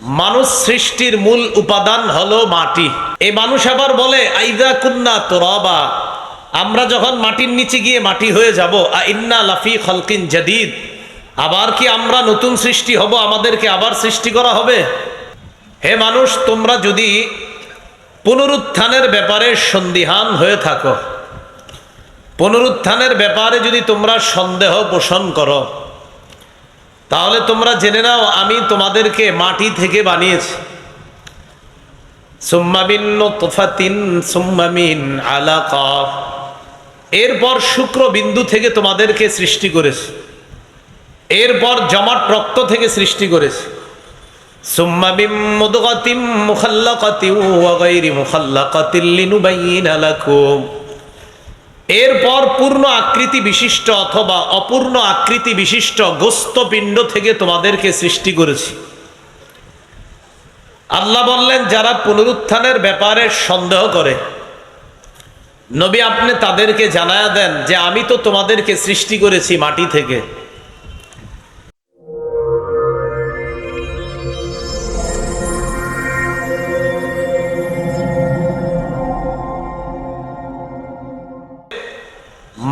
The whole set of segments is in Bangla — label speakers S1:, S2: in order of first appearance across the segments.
S1: মানুষ সৃষ্টির মূল উপাদান হলো মাটি। এই মানুষ আবার বলে, আইদা কুন্না তোরবা। আমরা যখন মাটির নিচে গিয়ে মাটি হয়ে যাব, আ ইন্না লাফি খলকিন জাদিদ। আবার কি আমরা নতুন সৃষ্টি হব, আমাদেরকে আবার সৃষ্টি করা হবে? হে মানুষ, তোমরা যদি পুনরুত্থানের ব্যাপারে সন্দিহান হয়ে থাকো, পুনরুত্থানের ব্যাপারে যদি তোমরা সন্দেহ পোষণ করো তাহলে তোমরা জেনে নাও, আমি তোমাদেরকে মাটি থেকে বানিয়েছি। সুম্মাবিন তোফাতিন সুম্মামিন আলাকা। এরপর শুক্র বিন্দু থেকে তোমাদেরকে সৃষ্টি করেছে। এরপর জমাট রক্ত থেকে সৃষ্টি করেছে। সুম্মাবিম মুদগাতিম মুখাল্লাকাতিন ওয়া গায়রি এরপর পূর্ণ আকৃতি বিশিষ্ট অথবা অপূর্ণ আকৃতি বিশিষ্ট গোস্তপিণ্ড থেকে তোমাদেরকে সৃষ্টি করেছি। আল্লাহ বললেন, যারা পুনরুত্থানের ব্যাপারে সন্দেহ করে, নবী আপনি তাদেরকে জানায়া দেন যে, আমি তো তোমাদেরকে সৃষ্টি করেছি মাটি থেকে।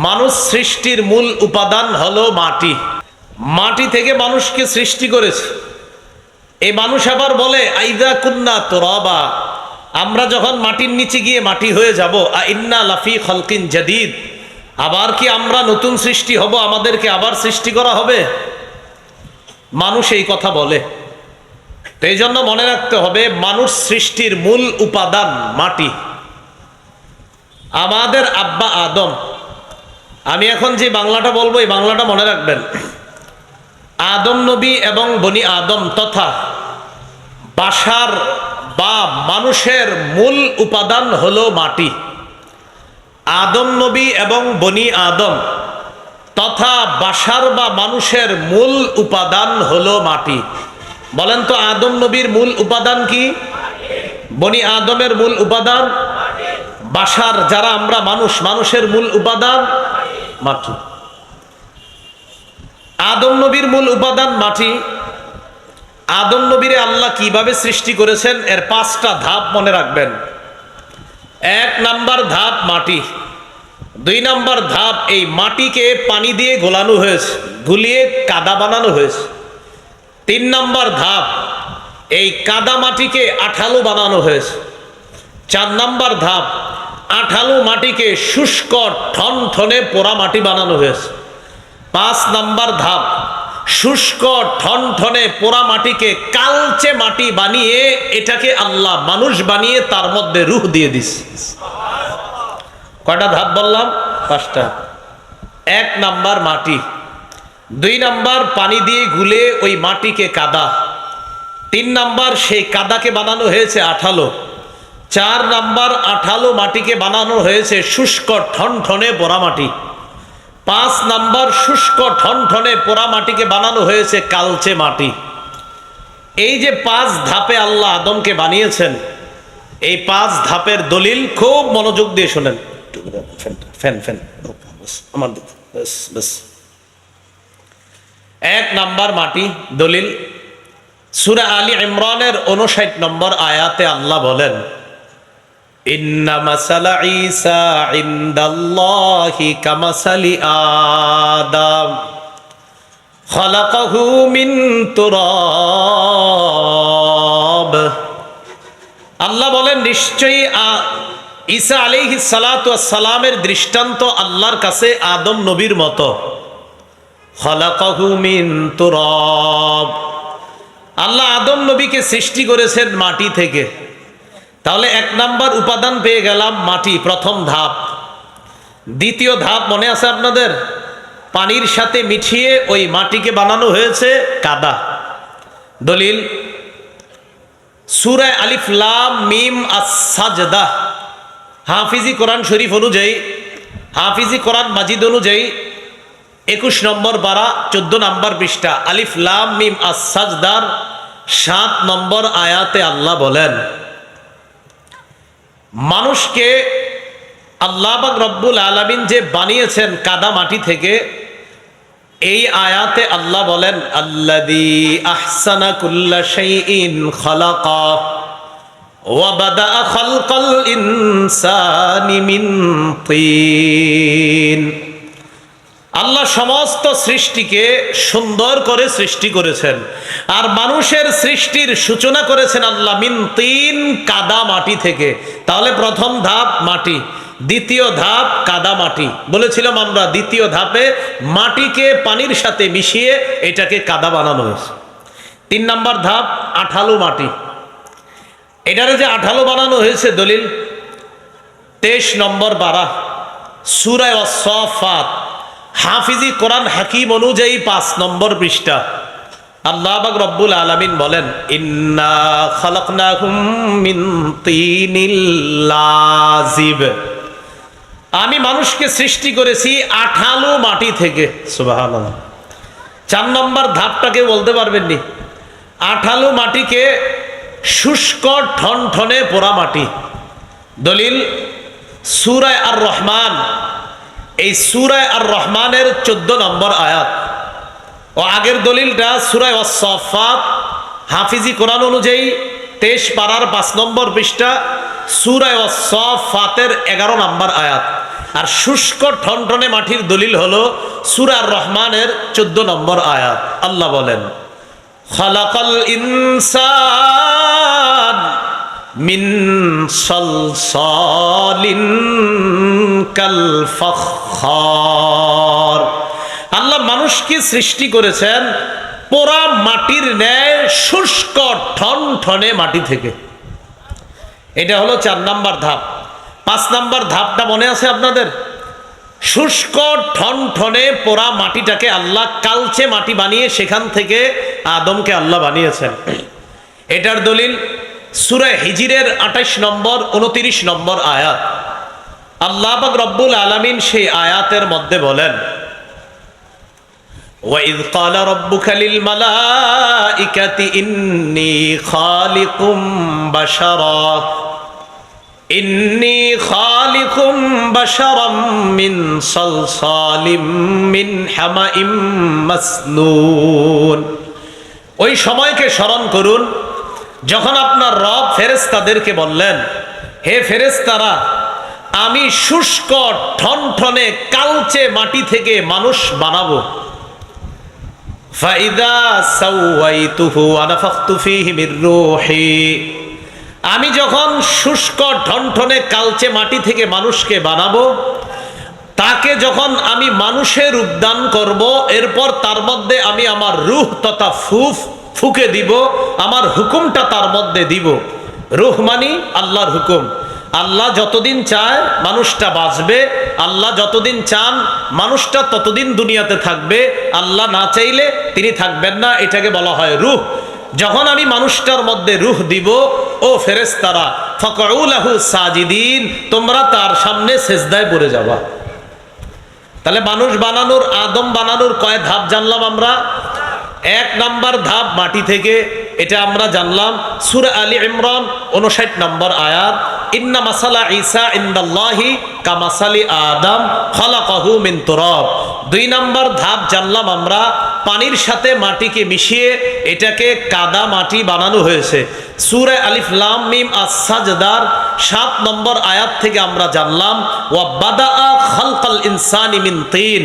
S1: মানুষ সৃষ্টির মূল উপাদান হলো মাটি। মাটি থেকে মানুষকে সৃষ্টি করেছে। এই মানুষ আবার বলে, আইদা কুন্না তোরবা। আমরা যখন মাটির নিচে গিয়ে মাটি হয়ে যাব, আ ইন্না লাফি খলকিন জাদিদ। আবার কি আমরা নতুন সৃষ্টি হব, আমাদেরকে আবার সৃষ্টি করা হবে? মানুষ এই কথা বলে। তো এই জন্য মনে রাখতে হবে, মানুষ সৃষ্টির মূল উপাদান মাটি। আমাদের আব্বা আদম আমি এখন যে বাংলাটা বলব, এই বাংলাটা মনে রাখবেন। আদম নবী এবং বনি আদম তথা বাসার বা মানুষের মূল উপাদান হলো মাটি। আদম নবী এবং বনি আদম তথা বাসার বা মানুষের মূল উপাদান হলো মাটি। বলেন তো, আদম নবীর মূল উপাদান কি? বনি আদমের মূল উপাদান? বাসার যারা আমরা মানুষ, মানুষের মূল উপাদান? মাটি। আদম নবীর মূল উপাদান মাটি। আদম নবীরে আল্লাহ কীভাবে সৃষ্টি করেছেন, এর পাঁচটা ধাপ মনে রাখবেন। এক নাম্বার ধাপ মাটি। দুই নাম্বার ধাপ এই মাটিকে পানি দিয়ে গোলানো হয়েছে, গুলিয়ে কাদা বানানো হয়েছে। তিন নাম্বার ধাপ, এই কাদা মাটিকে আঠালো বানানো হয়েছে। চার নাম্বার ধাপ আঠালো মাটিকে শুষ্ক ঠন ঠনে পোড়া মাটি বানানো হয়েছে। পাঁচ নাম্বার ধাপ, শুষ্ক ঠন ঠনে পোড়া মাটিকে কালচে মাটি বানিয়ে এটাকে আল্লাহ মানুষ বানিয়ে তার মধ্যে রুহ দিয়ে দিস কয়টা ধাপ বললাম? পাঁচটা। এক নাম্বার মাটি, দুই নাম্বার পানি দিয়ে গুলে ওই মাটিকে কাদা, তিন নাম্বার সেই কাদাকে বানানো হয়েছে আঠালো। চার নাম্বার আঠালো মাটিকে বানানো হয়েছে শুষ্ক ঠনঠনে পোড়া মাটি। পাঁচ নাম্বার শুষ্ক ঠনঠনে পোড়া মাটিকে বানানো হয়েছে কালচে মাটি। এই যে পাঁচ ধাপে আল্লাহ আদমকে বানিয়েছেন, এই পাঁচ ধাপের দলিল খুব মনোযোগ দিয়ে শোনেন। Fan fan. এক নাম্বার মাটি দলিল, সুরা আলী ইমরানের উনষাট নম্বর আয়াতে আল্লাহ বলেন মিন আল্লাহ বলেন, নিশ্চয়ই ঈসা আলাইহিস সালাতু সালামের দৃষ্টান্ত আল্লাহর কাছে আদম নবীর মতো। খলাকাহু মিন আল্লাহ আদম নবীকে সৃষ্টি করেছেন মাটি থেকে। তাহলে এক নাম্বার উপাদান পেয়ে গেলাম মাটি, প্রথম ধাপ। দ্বিতীয় ধাপ মনে আছে আপনাদের? পানির সাথে মিশিয়ে ওই মাটিকে বানানো হয়েছে কাদা। দলিল সুরায় আলিফ লাম মিম আসাজদা হাফিজি কোরআন শরীফ অনুযায়ী, হাফিজি কোরআন মাজিদ অনুযায়ী একুশ নম্বর বারা চোদ্দ নম্বর পৃষ্ঠা, আলিফ লাম মিম আসাজদার সাত নম্বর আয়াতে আল্লাহ বলেন মানুষকে আল্লাহ রব্বুল আলমিন যে বানিয়েছেন কাদা মাটি থেকে এই আয়াতে আল্লাহ বলেন আল্লাহ আল্লাহ সমস্ত সৃষ্টিকে সুন্দর করে সৃষ্টি করেছেন। আর মানুষের সৃষ্টির সূচনা করেছেন আল্লাহ মিন তিন কাদা মাটি থেকে। তাহলে প্রথম ধাপ মাটি, দ্বিতীয় ধাপ কাদা মাটি। বলেছিলাম আমরা, দ্বিতীয় ধাপে মাটিকে পানির সাথে মিশিয়ে এটাকে কাদা বানানো হয়েছে। তিন নাম্বার ধাপ, আঠালো মাটি। এটারে যে আঠালো বানানো হয়েছে দলিল, তেইশ নম্বর বারা সুরায় অসফাত হাফিজি কোরআন হাকিম অনুযায়ী পাঁচ নম্বর পৃষ্ঠা। আল্লাহ রব্বুল আলামিন বলেন লাজিব। আমি মানুষকে সৃষ্টি করেছি আঠালো মাটি থেকে। চার নম্বর ধাপটাকে বলতে পারবেননি। আঠালো মাটিকে শুষ্ক ঠনঠনে পোড়া মাটি। দলিল সুরায় আর রহমান এই সুরায় আর রহমানের চোদ্দ নম্বর আয়াত। ও আগের দলিলটা সুরায় অসফাত হাফিজি কোরআন অনুযায়ী তেইশ পাড়ার পাঁচ নম্বর পৃষ্ঠা সুরায় অসফাতের এগারো নম্বর আয়াত। আর শুষ্ক ঠনঠনে মাটির দলিল হলো সুরার রহমানের চোদ্দ নম্বর আয়াত। আল্লাহ বলেন, খালাকাল ইনসান মিন সলসলিন কাল ফখর আল্লাহ মানুষকে সৃষ্টি করেছেন পোড়া মাটির ন্যায়, শুষ্ক ঠন ঠনে মাটি থেকে। এটা হলো চার নাম্বার ধাপ। পাঁচ নাম্বার ধাপটা মনে আছে আপনাদের? শুষ্ক ঠন ঠনে পোড়া মাটিটাকে আল্লাহ কালচে মাটি বানিয়ে সেখান থেকে আদমকে আল্লাহ বানিয়েছেন। এটার দলিল সুরে হিজিরের আঠাইশ নম্বর, উনতিরিশ নম্বর আয়াত। আল্লাহ পাক রব্বুল আলামিন সেই আয়াতের মধ্যে বলেন وَإِذْ قَالَ رَبُّكَ لِلْمَلَائِكَةِ إِنِّي خَالِقٌ بَشَرًا إِنِّي خَالِقٌ بَشَرًا مِّن صَلْصَالٍ مِّنْ حَمَإٍ مسنون ওই সময়কে স্মরণ করুন যখন আপনার রব ফেরেস্তাদেরকে বললেন হে ফেরেস্তারা আমি শুষ্ক ঠনঠনে কালচে মাটি থেকে মানুষ বানাবো। আমি যখন শুষ্ক ঠনঠনে কালচে মাটি থেকে মানুষকে বানাবো, তাকে যখন আমি মানুষের উদ্যান করব, এরপর তার মধ্যে আমি আমার রুহ তথা ফুফ ফুকে দিব, আমার হুকুমটা তার মধ্যে দিব। রুহ মানি আল্লাহর হুকুম। আল্লাহ যতদিন চায় মানুষটা বাঁচবে, আল্লাহ যতদিন চান মানুষটা ততদিন দুনিয়াতে থাকবে, আল্লাহ না চাইলে তিনি থাকবেন না, এটাকে বলা হয় রুহ। যখন আমি মানুষটার মধ্যে রুহ দিব, ও ফেরেস্তারা ফকউলাহু সাজিদিন, তোমরা তার সামনে সেজদায় পড়ে যাবা। তাহলে মানুষ বানানোর, আদম বানানোর কয় ধাপ জানলাম আমরা? এক নাম্বার ধাপ মাটি থেকে, এটা আমরা জানলাম, সুর আলী ইমরান উনষাট নম্বর আয়াত, ইন্না মাসালা ঈসা ইন্দাল্লাহি কামাসালি আদম খলাকাহু মিন তুরাব। দুই নাম্বার ধাপ জানলাম আমরা, পানির সাথে মাটিকে মিশিয়ে এটাকে কাদা মাটি বানানো হয়েছে। সুরে আলিফ লাম মিম আসাজদার সাত নম্বর আয়াত থেকে আমরা জানলাম, ওয়া বাদা খালকাল ইনসানি মিন তিন।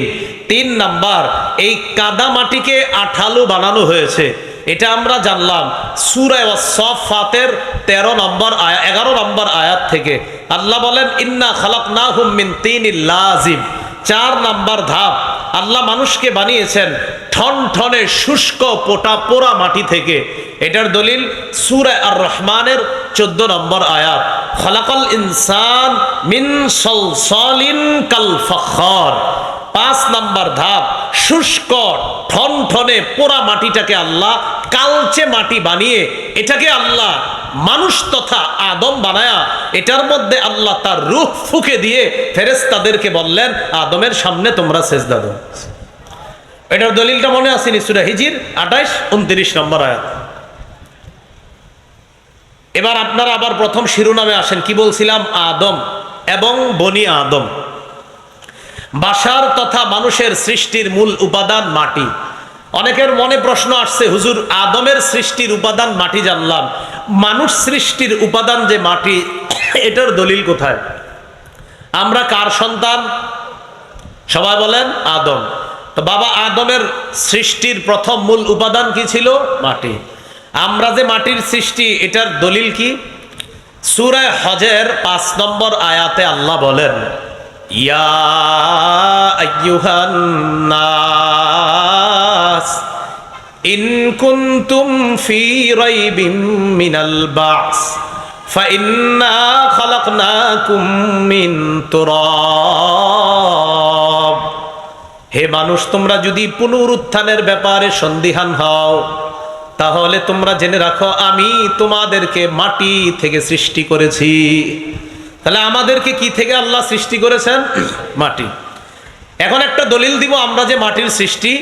S1: তিন নাম্বার, এই কাদা মাটিকে আঠালো বানানো হয়েছে। এটা আমরা জানলাম সুরায় সফাতের তেরো নম্বর এগারো নম্বর আয়াত থেকে। আল্লাহ বলেন, ইন্না খালাক না হুম মিন তিন লাজিম। চার নাম্বার ধাপ। আল্লাহ মানুষকে বানিয়েছেন ঠন ঠনে শুষ্ক পোটা পোড়া মাটি থেকে। এটার দলিল সুরে আর রহমানের চোদ্দ নম্বর আয়াত। খলাকল ইনসান মিন সলসলিন কাল ফখর। পাঁচ নাম্বার ধাপ, শুষ্ক ঠন ঠনে পোড়া মাটিটাকে আল্লাহ কালচে মাটি বানিয়ে এটাকে আল্লাহ মানুষ তথা আদম বানায়া এটার মধ্যে আল্লাহ তার রূহ ফুকে দিয়ে ফেরেস্তাদেরকে বললেন, আদমের সামনে তোমরা সেজদা দাও। এটার দলিলটা মনে আছে নিশ্চয় হিজির আঠাইশ উনত্রিশ নম্বর আয়াত। এবার আপনারা আবার প্রথম শিরোনামে আসেন, কি বলছিলাম? আদম এবং বনি আদম। বাসার তথা মানুষের সৃষ্টির মূল উপাদান মাটি। অনেকের মনে প্রশ্ন আসছে, হুজুর, আদমের সৃষ্টির উপাদান মাটি জানলাম। মানুষ সৃষ্টির উপাদান যে মাটি এটার দলিল কোথায়? আমরা কার সন্তান? সবাই বলেন আদম। তো বাবা আদমের সৃষ্টির প্রথম মূল উপাদান কি ছিল? মাটি। আমরা যে মাটির সৃষ্টি, এটার দলিল কি? সুরায় হজের পাঁচ নম্বর আয়াতে আল্লাহ বলেন, ইয়া নাস, ইন ফি রাইবিম মিনাল বাস। فإنا خلقناكم من تراب হে মানুষ তোমরা যদি পুনরুত্থানের ব্যাপারে সন্দিহান হও তাহলে তোমরা জেনে রাখো আমি তোমাদেরকে মাটি থেকে সৃষ্টি করেছি তাহলে আমাদেরকে কি থেকে আল্লাহ সৃষ্টি করেছেন মাটি এখন একটা দলিল দিব, আমরা যে মাটির সৃষ্টি,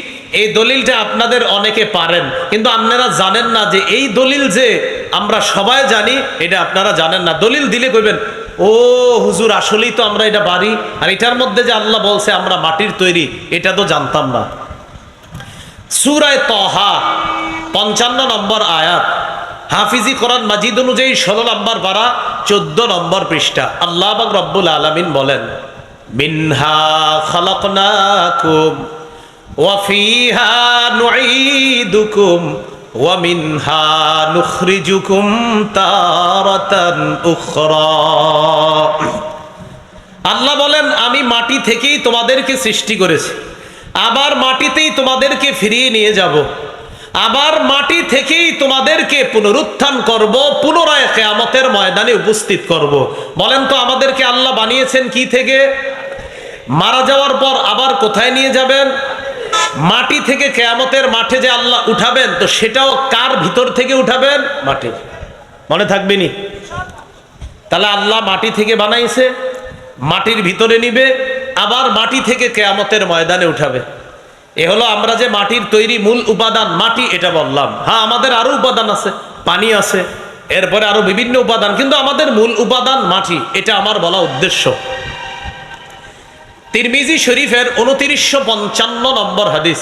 S1: এই দলিলটা আপনাদের অনেকে পারেন, কিন্তু আপনারা জানেন না যে এই দলিল যে আমরা সবাই জানি, এটা আপনারা জানেন না। দলিল দিলে কইবেন, ও হুজুর, আসলেই তো আমরা এটা পারি আর এটার মধ্যে যে আল্লাহ বলছে আমরা মাটির তৈরি, এটা তো জানতাম না। সুরায় তহা, পঞ্চান্ন নম্বর আয়াত, হাফিজি কোরআন মাজিদ অনুযায়ী ষোলো নম্বর পারা, চোদ্দ নম্বর পৃষ্ঠা। আল্লাহ রব্বুল আলমিন বলেন মিনহা নুখরিজুকুম তারাতান উখরা। আল্লাহ বলেন, আমি মাটি থেকেই তোমাদেরকে সৃষ্টি করেছি। আবার মাটিতেই তোমাদেরকে ফিরিয়ে নিয়ে যাব। আবার মাটি থেকেই তোমাদেরকে পুনরুত্থান করব, পুনরায় কেয়ামতের ময়দানে উপস্থিত করব। বলেন তো, আমাদেরকে আল্লাহ বানিয়েছেন কি থেকে? মারা যাওয়ার পর আবার কোথায় নিয়ে যাবেন? মাটি থেকে কেয়ামতের মাঠে যে আল্লাহ উঠাবেন, তো সেটাও কার ভিতর থেকে উঠাবেন? মাটির। মনে থাকবেনি তাহলে আল্লাহ মাটি থেকে বানাইছে, মাটির ভিতরে নিবে, আবার মাটি থেকে কেয়ামতের ময়দানে উঠাবে। এ হলো আমরা যে মাটির তৈরি মূল উপাদান, মাটি এটা বললাম। হ্যাঁ আমাদের আরও উপাদান আছে, পানি আছে, এরপরে আরও বিভিন্ন উপাদান, কিন্তু আমাদের মূল উপাদান মাটি, এটা আমার বলা উদ্দেশ্য। তিরমিজি শরীফের উনত্রিশশো পঞ্চান্ন নম্বর হাদিস।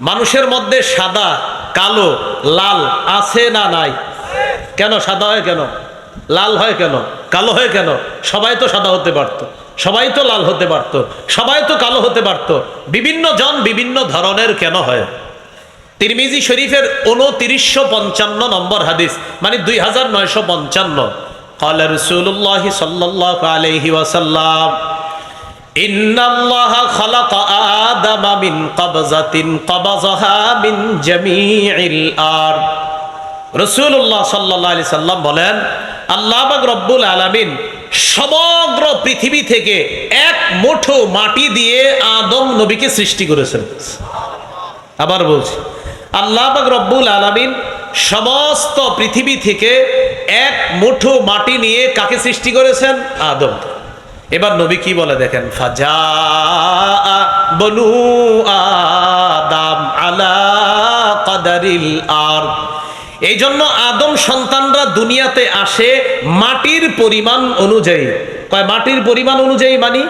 S1: মানুষের মধ্যে সাদা, কালো, লাল আছে না নাই? কেন সাদা হয় কেন? লাল হয় কেন? কালো হয় কেন? সবাই তো সাদা হতে পারত। সবাই তো লাল হতে পারত। সবাই তো কালো হতে পারত। বিভিন্ন জন বিভিন্ন ধরনের কেন হয়? তিরমিজি শরীফের উনত্রিশশো পঞ্চান্ন নম্বর হাদিস মানে দুই হাজার নয়শো পঞ্চান্ন। কালের রসুল্লাহ সাল্লাহ আলহি ওয়াসাল্লাম কবজাতিন বলেন সমগ্র পৃথিবী থেকে এক মুঠো মাটি দিয়ে আদম নবীকে সৃষ্টি করেছেন। আবার বলছি, আল্লাহ রব্বুল আলামিন সমস্ত পৃথিবী থেকে এক মুঠো মাটি নিয়ে কাকে সৃষ্টি করেছেন? আদম এবার নবী কি বলে দেখেন? বনু আদাম আলা এই জন্য আদম সন্তানরা দুনিয়াতে আসে মাটির পরিমাণ অনুযায়ী। কয় মাটির পরিমাণ অনুযায়ী মানি?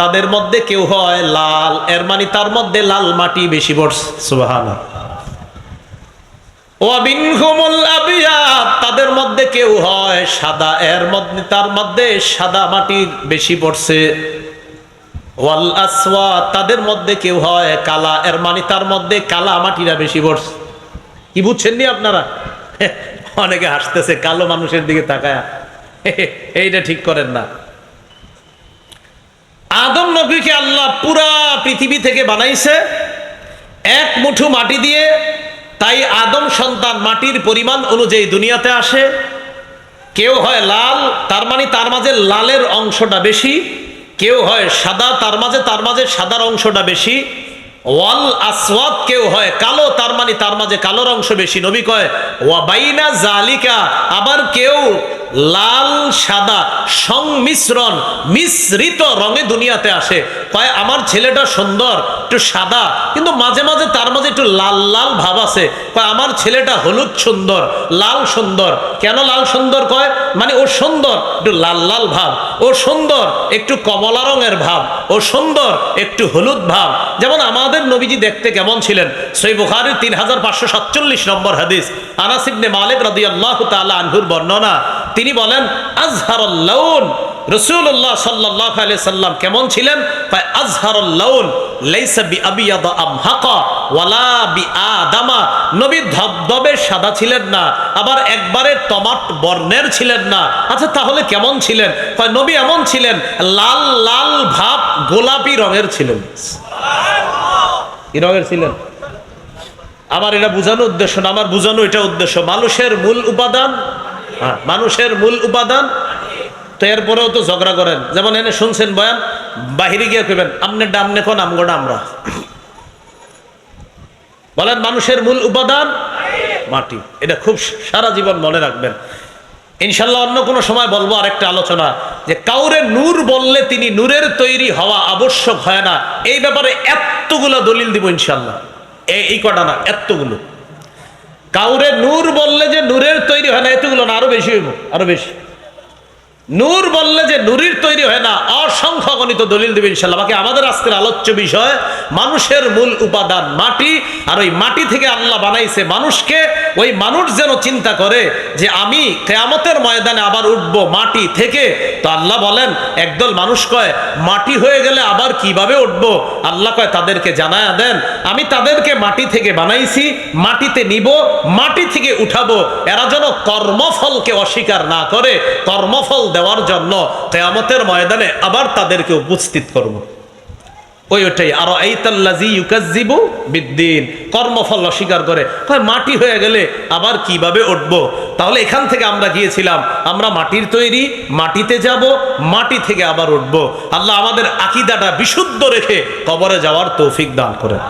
S1: তাদের মধ্যে কেউ হয় লাল, এর মানে তার মধ্যে লাল মাটি বেশি পড়ছে। তাদের মধ্যে কেউ হয় সাদা এর মধ্যে, তার মধ্যে সাদা মাটি বেশি পড়ছে। ওয়াল আসওয়া, তাদের মধ্যে কেউ হয়, কালা এর মানে তার মধ্যে কালা মাটিরা বেশি পড়ছে। কি বুঝছেন নি আপনারা? অনেকে হাসতেছে, কালো মানুষের দিকে তাকায়। এইটা ঠিক করেন না। আদম নবীকে আল্লাহ পুরা পৃথিবী থেকে বানাইছে, এক মুঠো মাটি দিয়ে, তাই আদম সন্তান মাটির পরিমাণ অনুযায়ী দুনিয়াতে আসে। কেউ হয় লাল, তার মানে তার মাঝে লালের অংশটা বেশি। কেউ হয় সাদা, তার মাঝে তার মাঝে সাদার অংশটা বেশি। ওয়াল আসওয়াদ কেউ হয় কালো, তার মানে তার মাঝে কালোর অংশ বেশি। নবী কয় জালিকা আবার কেউ লাল, সাদা, সংমিশ্রণ, মিশ্রিত রঙে দুনিয়াতে আসে। কয়, আমার ছেলেটা সুন্দর, একটু সাদা, কিন্তু মাঝে মাঝে তার মাঝে একটু লাল লাল ভাব আছে। কয়, আমার ছেলেটা হলুদ সুন্দর, লাল সুন্দর। কেন লাল সুন্দর কয়? মানে ও সুন্দর, একটু লাল লাল ভাব। ও সুন্দর, একটু কমলা রঙের ভাব। ও সুন্দর, একটু হলুদ ভাব। যেমন আমাদের নবীজি দেখতে কেমন ছিলেন? সই বুখারির তিন হাজার পাঁচশো সাতচল্লিশ নম্বর হাদিস। আনাসিবনে মালিক রাদি আল্লাহ তালা আনহুর বর্ণনা। তিনি বলেন আজহারুল্লাউন রসুল্লাহ সাল্লাহ আলি সাল্লাম কেমন ছিলেন? আজহারুল্লাউন নবী ধবধবে সাদা ছিলেন না আবার একবারে বর্ণের ছিলেন না। আচ্ছা তাহলে কেমন ছিলেন? নবী এমন ছিলেন লাল লাল ভাব গোলাপি রঙের ছিলেন। ছিলেন? আমার এটা বোঝানো উদ্দেশ্য না আমার বোঝানো এটা উদ্দেশ্য। মানুষের মূল উপাদান? হ্যাঁ, মানুষের মূল উপাদান তো এরপরেও তো ঝগড়া করেন। যেমন এনে শুনছেন বয়ান, বাহিরে গিয়ে কইবেন, আমনে ডামনে কোন আমগোটা আমরা বলেন, মানুষের মূল উপাদান মাটি। এটা খুব সারা জীবন মনে রাখবেন। ইনশাল্লাহ অন্য কোনো সময় বলব আরেকটা আলোচনা, যে কাউরে নূর বললে তিনি নূরের তৈরি হওয়া আবশ্যক হয় না। এই ব্যাপারে এতগুলো দলিল দিব ইনশাল্লাহ। এই কটা না, এতগুলো। কাউরে নূর বললে যে নূরের তৈরি হয় না, এতগুলো না, আরও বেশি হইব, আরও বেশি। নূর বললে যে নুরির তৈরি হয় না, অসংখ্য গণিত দলিল দেবে ইনশাল্লাহ বাকি আমাদের আজকের আলোচ্য বিষয়, মানুষের মূল উপাদান মাটি, আর ওই মাটি থেকে আল্লাহ বানাইছে মানুষকে। ওই মানুষ যেন চিন্তা করে যে আমি কেয়ামতের ময়দানে আবার উঠব মাটি থেকে। তো আল্লাহ বলেন, একদল মানুষ কয়, মাটি হয়ে গেলে আবার কীভাবে উঠব? আল্লাহ কয়, তাদেরকে জানায়া দেন, আমি তাদেরকে মাটি থেকে বানাইছি, মাটিতে নিব, মাটি থেকে উঠাবো। এরা যেন কর্মফলকে অস্বীকার না করে, কর্মফল দেওয়ার জন্য কেয়ামতের ময়দানে আবার তাদেরকে উপস্থিত করব। ওই ওটাই আরও এই তাল্লাজি ইউকাজিবু বিদ্দিন কর্মফল অস্বীকার করে মাটি হয়ে গেলে আবার কীভাবে উঠবো? তাহলে এখান থেকে আমরা গিয়েছিলাম, আমরা মাটির তৈরি, মাটিতে যাব, মাটি থেকে আবার উঠবো। আল্লাহ আমাদের আকিদাটা বিশুদ্ধ রেখে কবরে যাওয়ার তৌফিক দান করেন।